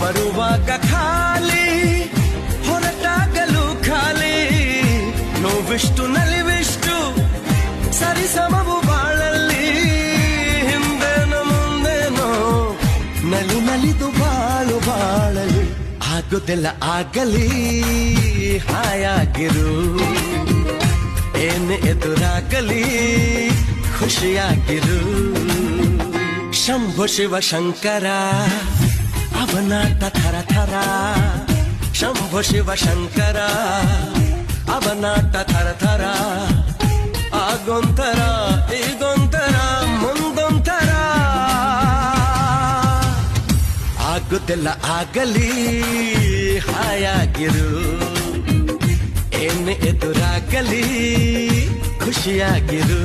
ಬರುವಾಗ ಖಾಲಿ, ಹೊರಟಾಗಲು ಖಾಲಿ. ನೋವಿಷ್ಟು, ನಲಿವಿಷ್ಟು ಸರಿ ಸಮವು ಬಾಳಲ್ಲಿ. ಹಿಂದೆನೋ, ಮುಂದೇನೋ, ನಲಿ, ನಲಿದು ಬಾಳು ಬಾಳಲಿ ಆಗುದೆಲ್ಲ ಆಗಲಿ, ಹಾಯಾಗಿರು. ಏನು ಎದುರಾಗಲಿ, ಖುಷಿಯಾಗಿರು. ಶಂಭು ಶಿವ ಶಂಕರ ಅವನಾಟ ಥರ ಥರ ಶಂಭು ಶಿವ ಶಂಕರ ಅವನಾಟ ಥರ ಥರ ಆಗೊಂತರ ಈಗೊಂತರ ಮುಂದೊಂತರ ಆಗುತ್ತೆಲ್ಲ ಆಗಲಿ, ಹಾಯಾಗಿರು. ಏನು ಎದುರಾಗಲಿ, ಖುಷಿಯಾಗಿರು.